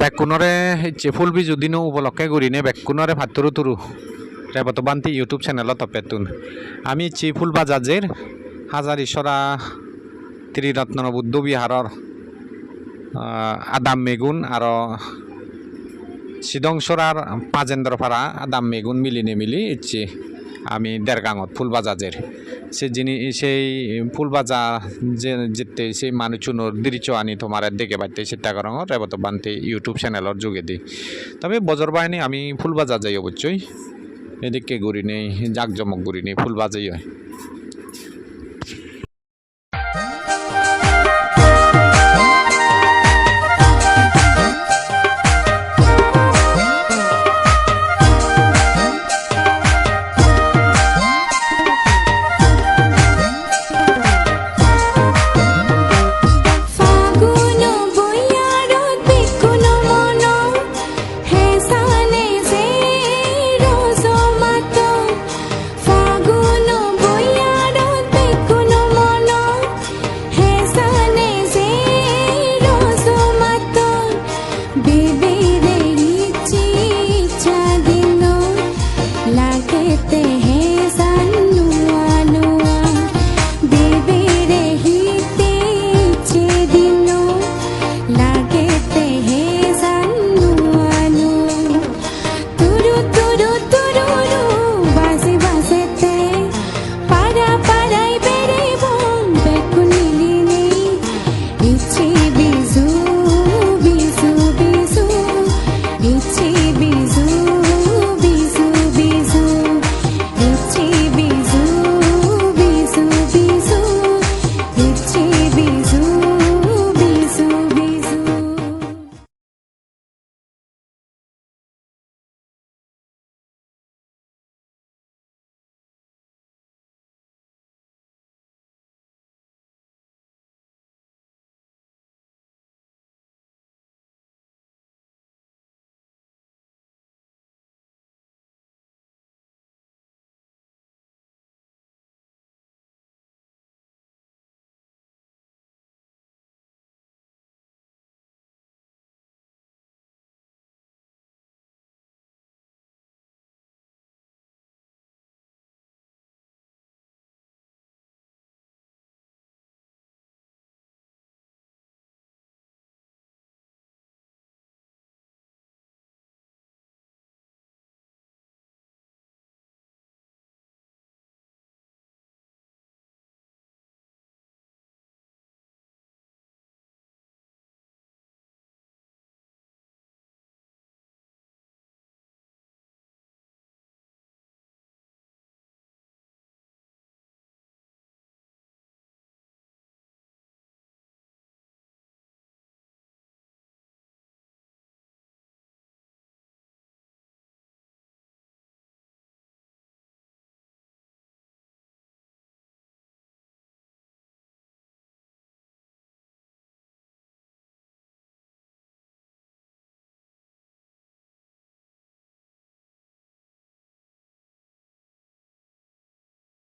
বেকুনরে ইচ্ছে ফুল বিজু দিনো উপলক্ষে ঘুরিনে বেকুনরে ভাতুরু তুরু রেবত বান্তি ইউটিউব চ্যানেলত পেতুন আমি ইচ্ছি ফুল বাজাজের হাজার ইসরা ত্রিরত্ন বুদ্ধ বিহারর আহ, আদাম মেগুন আর সিদংসরার পাজেন্দ্রপাড়া আদাম মেগুন মিলিনে মিলি ইচ্ছে। আমি দেড়গাঙত, ফুলবাজাজের। সে যিনি, সেই ফুলবাজা যে যেতে সেই মানুষজনের দৃশ্য আনি তোমার দেখে পাইতে সীতাকরঙর রেবত বানতে ইউটিউব চ্যানেলের যোগেদি তবে বজর বাহিনী, আমি ফুলবাজা যাই অবশ্যই। এদিকে ঘুরি নেই, জাকজমক ঘুরি নেই, ফুলবাজাই হয়।